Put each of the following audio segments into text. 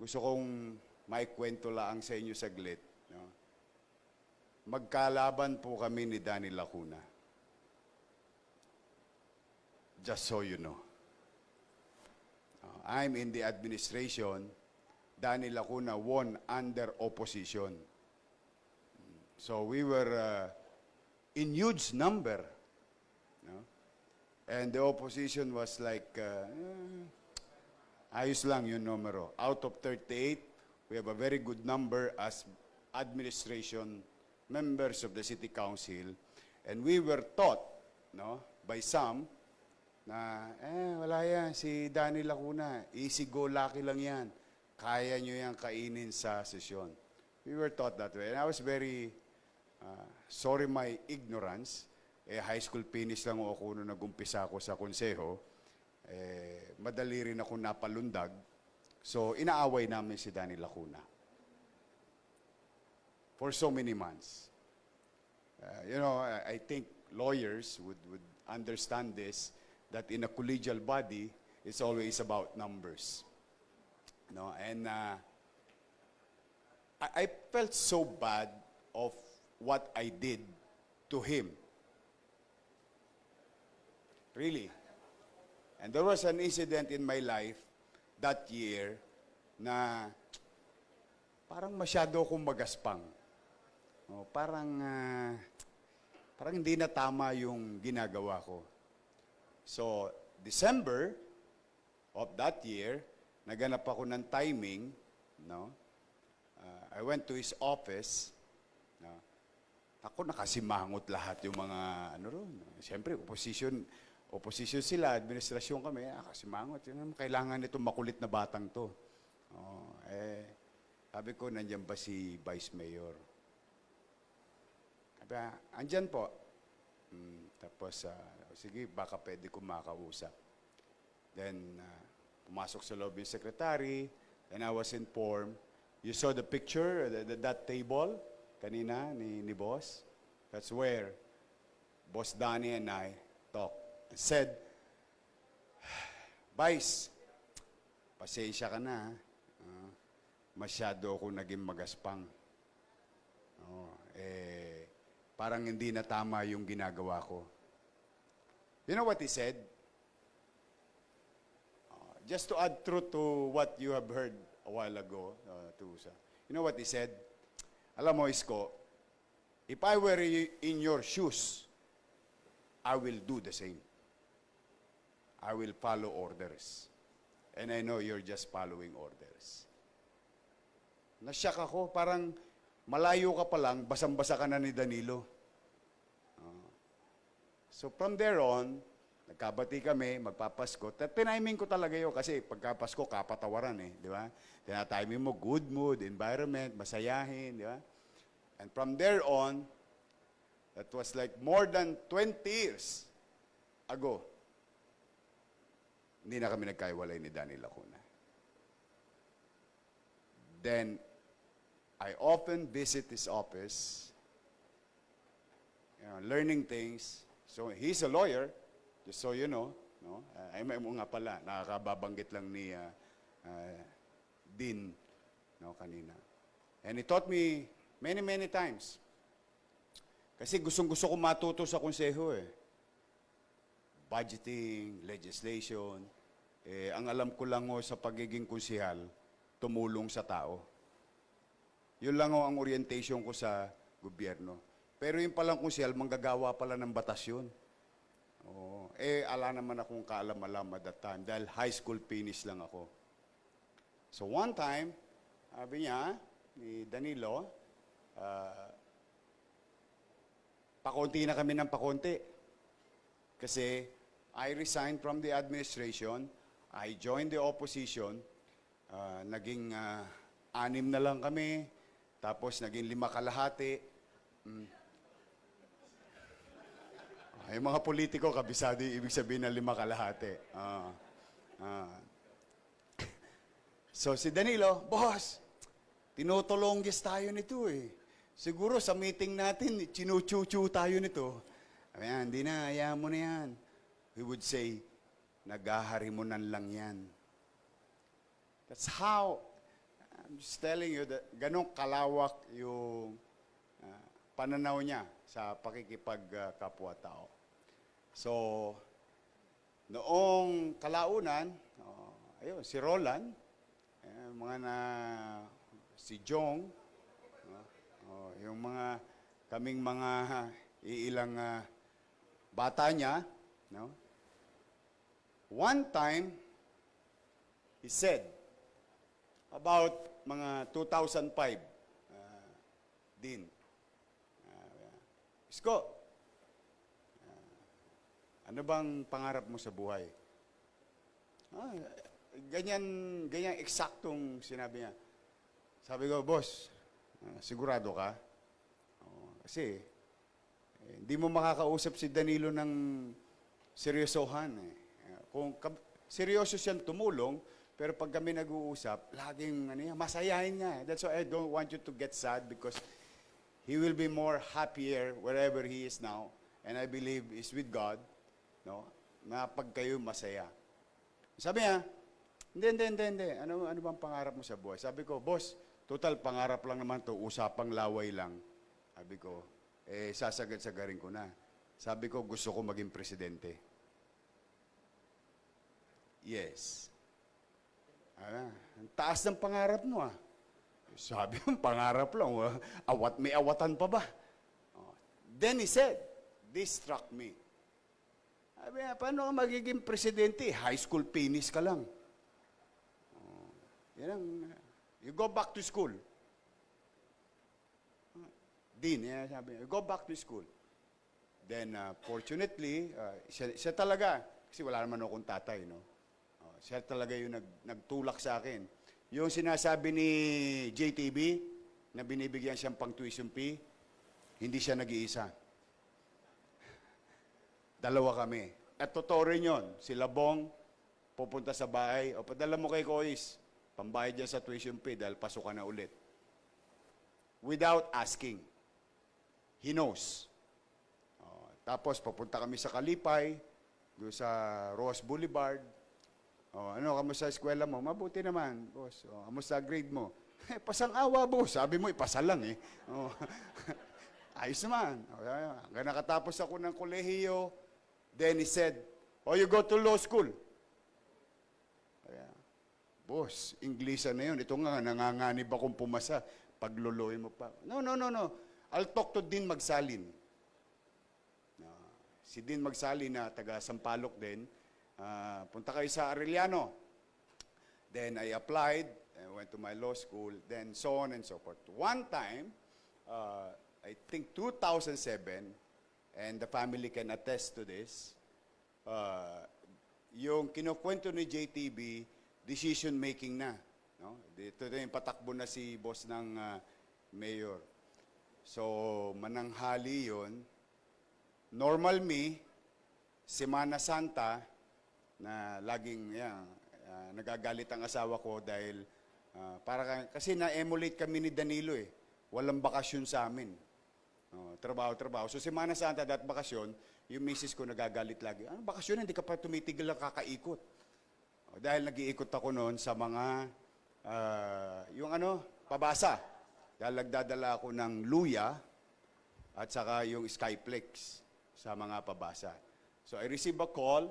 gusto kong maikwento lang sa inyo saglit. No? Magkalaban po kami ni Danny Lacuna. Just so you know. I'm in the administration. Danny Lacuna won under opposition. So we were uh, in huge number. No? And the opposition was like, uh, ayos lang yung numero. Out of 38, we have a very good number as administration members of the city council. And we were taught no, by some na, eh, wala yan, si Danny Lacuna, easy go, lucky lang yan. Kaya nyo yan kainin sa sesyon. We were taught that way. And I was very, uh, sorry my ignorance, eh, high school finish lang ako nung nag-umpisa ako sa konseho. Eh, madali rin ako napalundag. So, inaaway namin si Danny Lacuna. For so many months. Uh, you know, I, I think lawyers would, would understand this, that in a collegial body, it's always about numbers. No, and uh, I, I felt so bad of what I did to him. Really. And there was an incident in my life that year na parang masyado akong magaspang. Oh, parang ah, parang hindi na tama yung ginagawa ko. So, December of that year, naganap ako ng timing, no? Uh, I went to his office, no? Ako nakasimangot lahat yung mga ano ron. Siyempre, opposition, opposition sila, administrasyon kami, nakasimangot. Yun, naman, kailangan nito makulit na batang to. Oh, eh, sabi ko, nandiyan ba si Vice Mayor? Sabi, "Ah, andyan po. Mm, tapos, ah, sige, baka pwede ko makausap. Then, ah, pumasok sa loob yung secretary, and I was informed, you saw the picture, the, the- that table, kanina, ni, ni boss? That's where Boss Danny and I said, Vice, pasensya ka na. ah. masyado ako naging magaspang. Oh, eh, parang hindi na tama yung ginagawa ko. You know what he said? Uh, just to add truth to what you have heard a while ago, uh, to Usa. You know what he said? Alam mo, Isko, if I were in your shoes, I will do the same. I will follow orders. And I know you're just following orders. Nasyak ako, parang malayo ka pa lang, basang-basa ka na ni Danilo. Ah. so from there on, nagkabati kami, magpapasko. At tiniming ko talaga yun kasi pagkapasko, kapatawaran eh, di ba? Tinatiming mo, good mood, environment, masayahin, di ba? And from there on, that was like more than 20 years ago, hindi na kami nagkaiwalay ni Danny Lacuna. Then, I often visit his office, you know, learning things. So, he's a lawyer, just so you know. No? Uh, ay, may mo pala, nakakababanggit lang ni uh, uh, Dean no, kanina. And he taught me many, many times. Kasi gustong-gusto ko matuto sa konseho eh. Budgeting, legislation. Eh, ang alam ko lang ho sa pagiging konsehal, tumulong sa tao. Yun lang ho ang orientation ko sa gobyerno. Pero yung palang konsehal, manggagawa pala ng batas yun. Oo. Eh, ala naman akong kaalam-alam at that time dahil high school finish lang ako. So one time, sabi niya, ni Danilo, ah, pakonti na kami ng pakonti. Kasi I resigned from the administration, I joined the opposition, ah, naging ah, anim na lang kami, tapos naging lima kalahati. Mm. Ah, yung mga politiko, kabisado yung ibig sabihin ng lima kalahati. Ah. Ah. So si Danilo, boss, tinutulonggis tayo nito eh. Siguro sa meeting natin, chinuchuchu tayo nito. Ayan, hindi na, hayaan mo na yan. We would say, naghaharimunan lang yan. That's how I'm just telling you that ganong kalawak yung ah, pananaw niya sa pakikipagkapwa-tao. So, noong kalaunan, oh, ayun, si Roland, eh, mga na, si Jong, oh, oh, yung mga, kaming mga iilang ah, bata niya, no? One time, he said, about mga 2005 ah, din. Uh, Isko, ah, ano bang pangarap mo sa buhay? Ah, ganyan, ganyan eksaktong sinabi niya. Sabi ko, boss, ah, sigurado ka? Oh, kasi, eh, hindi mo makakausap si Danilo ng seryosohan. Eh. Kung seryoso siyang tumulong, pero pag kami nag-uusap, laging ano yan, masayahin niya. eh. That's why I don't want you to get sad because he will be more happier wherever he is now. And I believe is with God, no? Na pag kayo masaya. Sabi niya, hindi, hindi, hindi, hindi. Ano, ano bang pangarap mo sa buhay? Sabi ko, boss, total pangarap lang naman to, usapang laway lang. Sabi ko, eh, sasagad-sagarin ko na. Sabi ko, gusto ko maging presidente. Yes. Ah, ang taas ng pangarap mo ah. Sabi mo, pangarap lang. ah. Awat, may awatan pa ba? Oh. Then he said, this struck me. Sabi niya, paano ka magiging presidente? High school finish ka lang. Oh, yan ang, you go back to school. Dean, yan sabi niya, go back to school. Then, uh, fortunately, uh, siya, siya talaga, kasi wala naman akong tatay, no? Siya talaga yung nag, nagtulak sa akin. Yung sinasabi ni JTB, na binibigyan siyang pang tuition fee, hindi siya nag-iisa. Dalawa kami. At totoo rin yun. Si Labong, pupunta sa bahay, o padala mo kay Kois, pambayad niya sa tuition fee dahil pasok ka na ulit. Without asking. He knows. Oh, tapos papunta kami sa Kalipay, doon sa Ross Boulevard. Oh, ano, kamusta sa eskwela mo? Mabuti naman, boss. Oh, kamusta grade mo? Eh, pasang awa, boss. Sabi mo, ipasa lang eh. Oh. Ayos naman. Oh. Hanggang nakatapos ako ng kolehiyo, then he said, oh, you go to law school. Kaya, boss, Inglesan na yun. Ito nga, nanganganib akong pumasa. Pagluluin mo pa. No, no, no, no. I'll talk to Dean Magsalin. Ah, si Dean Magsalin na taga Sampaloc din. Ah, punta kayo sa Arellano. Then I applied, I went to my law school, then so on and so forth. One time, uh, I think 2007, and the family can attest to this, uh, yung kinukwento ni JTB, decision making na. No? Dito na yung patakbo na si boss ng uh, mayor. So, mananghali yun. Normal me, Semana Santa, na laging yan, ah, nagagalit ang asawa ko dahil ah, para ka- kasi na-emulate kami ni Danilo eh. Walang bakasyon sa amin. Oh, trabaho, trabaho. So Semana Santa dat bakasyon, yung misis ko nagagalit lagi. Ano bakasyon? Hindi ka pa tumitigil lang kakaikot. Oh, dahil nag-iikot ako noon sa mga, ah, yung ano, pabasa. Dahil nagdadala ako ng luya at saka yung Skyplex sa mga pabasa. So I received a call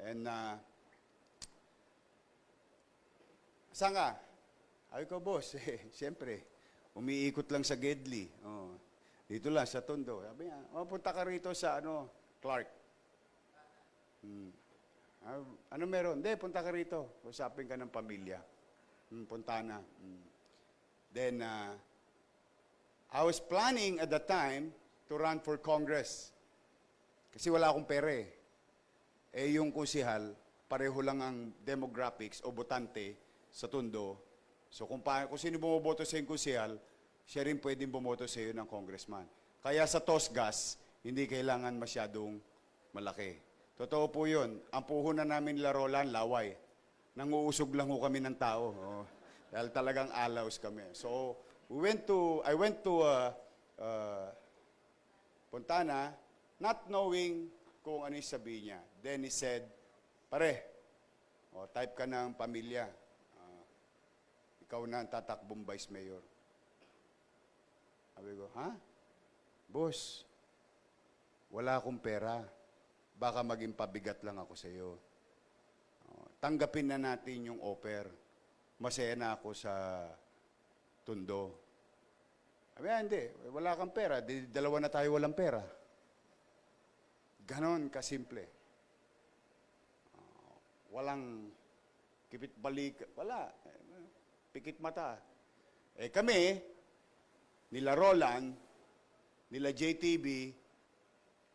and uh, saan ka? Ay ko, boss, eh, siyempre, umiikot lang sa Gedli. Oh, dito lang, sa Tondo. Sabi niya, oh, punta ka rito sa, ano, Clark. Hmm. Ah, ano meron? Hindi, punta ka rito. Usapin ka ng pamilya. Hmm, punta na. Hmm. Then, uh, I was planning at that time to run for Congress. Kasi wala akong pera eh. Yung kusihal, pareho lang ang demographics o botante sa Tondo. So kung, pa, kung sino bumoboto sa yung kusihal, siya rin pwedeng bumoto sa iyo ng congressman. Kaya sa Tosgas, hindi kailangan masyadong malaki. Totoo po yun. Ang puhunan namin nila Roland, laway. Nanguusog lang ho kami ng tao. Oh, dahil talagang alaws kami. So, we went to, I went to uh, uh, Puntana, not knowing kung ano yung sabihin niya. Then he said, pare, oh, type ka ng pamilya. Ah, ikaw na ang tatakbong vice mayor. Sabi ko, ha? Boss, wala akong pera. Baka maging pabigat lang ako sa iyo. tanggapin na natin yung offer. Masaya na ako sa tundo. Sabi, "Ah, hindi. Wala kang pera. Dalawa na tayo walang pera. Ganon kasimple. Walang kipit balik. Wala. Pikit mata. Eh kami, nila Roland, nila JTB,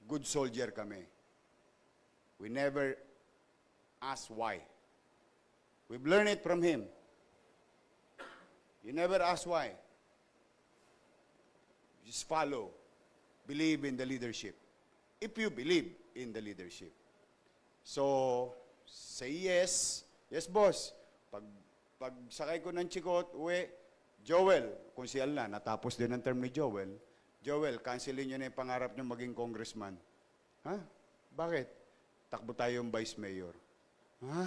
good soldier kami. We never ask why. We've learned it from him. You never ask why. Just follow. Believe in the leadership. If you believe in the leadership. So, say yes. Yes, boss. Pag, pag sakay ko ng chikot, uwi, Joel, si na, natapos din ang term ni Joel, Joel, cancelin nyo na yung pangarap nyo maging congressman. Ha? Bakit? Takbo tayong vice mayor. Ha?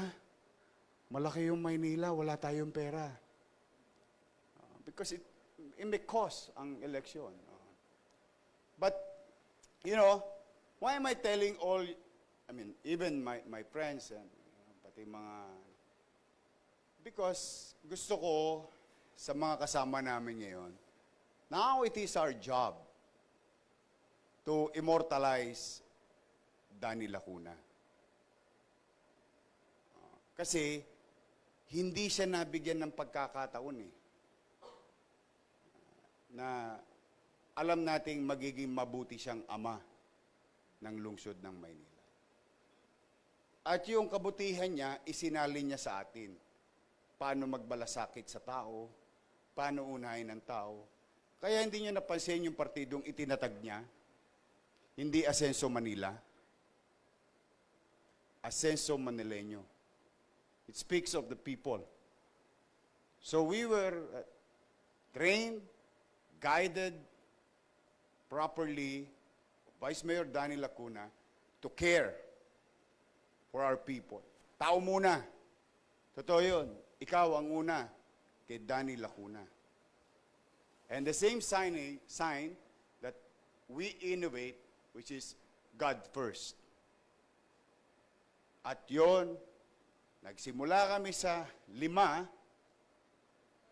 Malaki yung Maynila, wala tayong pera. Uh, because it, it may cost ang election. Uh, but, you know, why am I telling all, I mean, even my, my friends and pati mga, because gusto ko sa mga kasama namin ngayon, now it is our job to immortalize Danny Lacuna. Uh, Kasi, hindi siya nabigyan ng pagkakataon eh. Na alam nating magiging mabuti siyang ama ng lungsod ng Maynila. At yung kabutihan niya, isinalin niya sa atin. Paano magbalasakit sa tao, paano unahin ng tao. Kaya hindi niya napansin yung partidong itinatag niya, hindi Asenso Manila, Asenso Manileño. It speaks of the people. So we were uh, trained, guided properly, Vice Mayor Danny Lacuna, to care for our people. Tao muna. Totoo yun. Ikaw ang una kay Danny Lacuna. And the same sign, sign that we innovate, which is God first. At yon, nagsimula kami sa lima,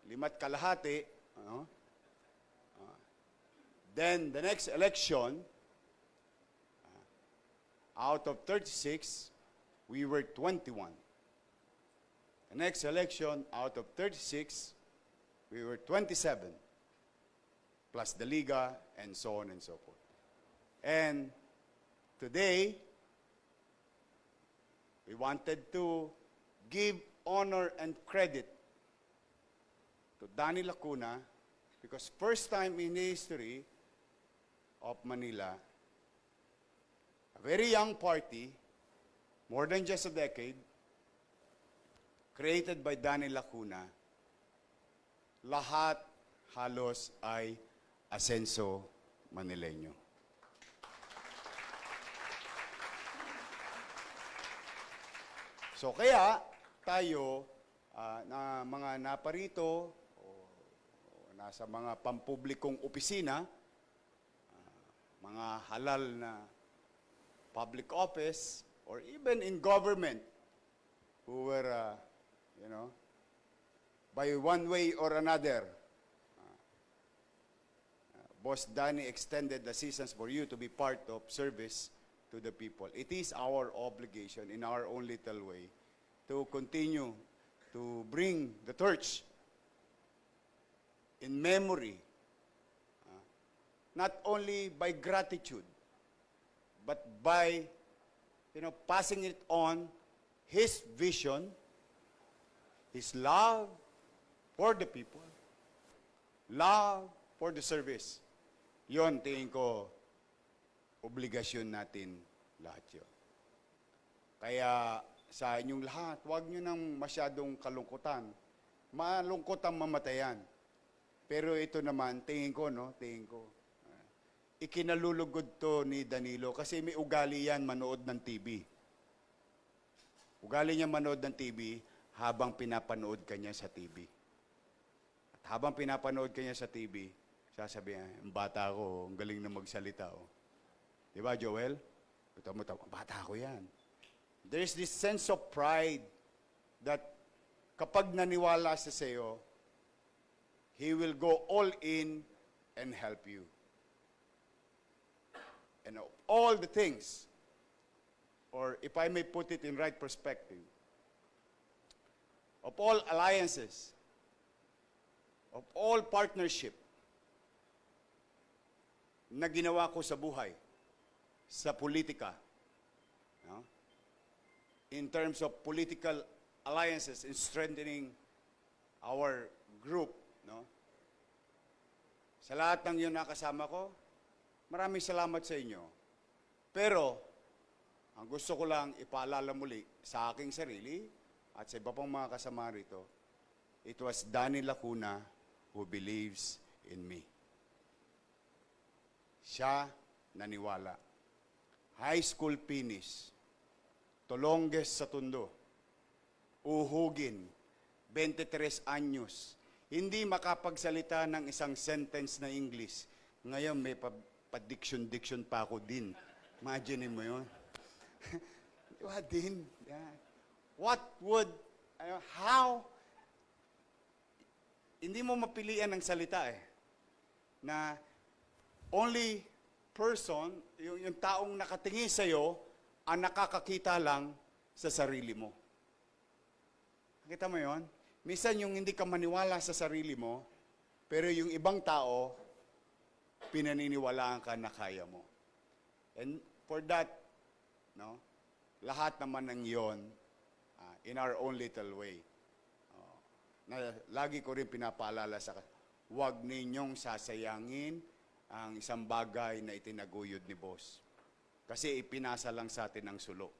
lima't kalahati, ano? Ah, then the next election, ah, out of 36, we were 21. The next election, out of 36, we were 27, plus the Liga, and so on and so forth. And today, we wanted to give honor and credit to Danny Lacuna because first time in history of Manila, a very young party, more than just a decade, created by Danny Lacuna, lahat halos ay Asenso Manileño. So kaya tayo ah, na mga naparito o, o nasa mga pampublikong opisina, ah, mga halal na public office or even in government who were ah, you know by one way or another ah, Boss Danny extended assistance for you to be part of service to the people. It is our obligation in our own little way to continue to bring the torch in memory, uh, not only by gratitude, but by you know passing it on his vision, his love for the people, love for the service. Yon tingin ko obligasyon natin lahat yun. Kaya sa inyong lahat, huwag nyo nang masyadong kalungkutan. Malungkot ang mamatayan. Pero ito naman, tingin ko, no? Tingin ko. Ikinalulugod to ni Danilo kasi may ugali yan manood ng TV. Ugali niya manood ng TV habang pinapanood kanya sa TV. At habang pinapanood kanya sa TV, sasabihin, ang bata ko, ang galing na magsalita. Oh. Di ba, Joel? Ito mo, bata ko yan. There's this sense of pride that kapag naniwala sa iyo, He will go all in and help you. And all the things, or if I may put it in right perspective, of all alliances, of all partnership na ginawa ko sa buhay, sa politika, no? in terms of political alliances in strengthening our group, no? Sa lahat ng yun nakasama ko, maraming salamat sa inyo. Pero, ang gusto ko lang ipaalala muli sa aking sarili at sa iba pang mga kasama rito, it was Danny Lacuna who believes in me. Siya naniwala. High school finish, Tolonges sa Tondo, uhugin, 23 anyos, hindi makapagsalita ng isang sentence na English. Ngayon may pa, diction-diction pa ako din. Imagine mo yun. Di ba, din? Yeah. What would, ano, how, hindi mo mapilian ng salita eh. Na only person, yung, yung taong nakatingin sa'yo, ang nakakakita lang sa sarili mo. Nakita mo yon? Minsan yung hindi ka maniwala sa sarili mo, pero yung ibang tao, pinaniniwalaan ka na kaya mo. And for that, no, lahat naman ng yon, ah, in our own little way, oh, na lagi ko rin pinapaalala sa huwag ninyong sasayangin ang isang bagay na itinaguyod ni boss. Kasi ipinasa lang sa atin ang sulo.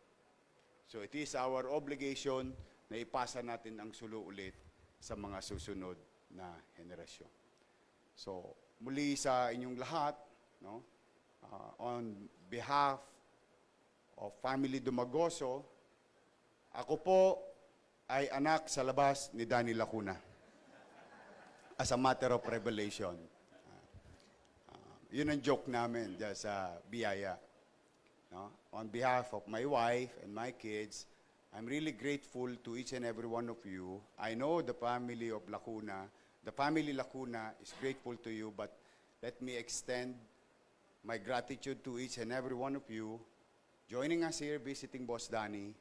So it is our obligation na ipasa natin ang sulo ulit sa mga susunod na henerasyon. So, muli sa inyong lahat, no, uh, on behalf of Family Dumagoso, ako po ay anak sa labas ni Danny Lacuna. As a matter of revelation. Uh, yun ang joke namin dyan sa biyaya. No? On behalf of my wife and my kids, I'm really grateful to each and every one of you. I know the family of Lacuna, the family Lacuna is grateful to you, but let me extend my gratitude to each and every one of you joining us here, visiting Boss Danny,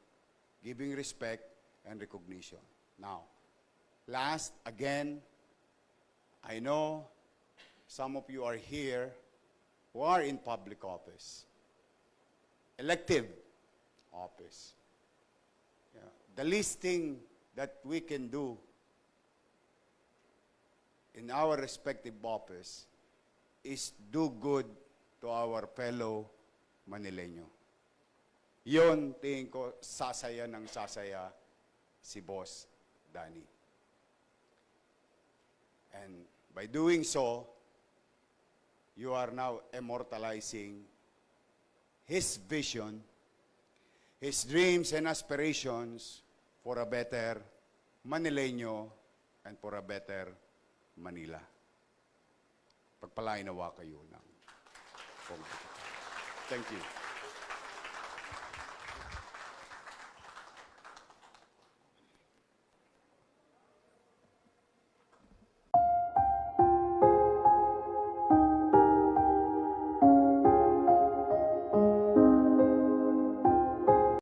giving respect and recognition. Now, last, again, I know some of you are here who are in public office elective office. Yeah. The least thing that we can do in our respective office is do good to our fellow Manileño. Yon tingin ko sasaya ng sasaya si Boss Danny. And by doing so, you are now immortalizing his vision, his dreams and aspirations for a better Manileño and for a better Manila. Pagpalain nawa kayo ng Thank you.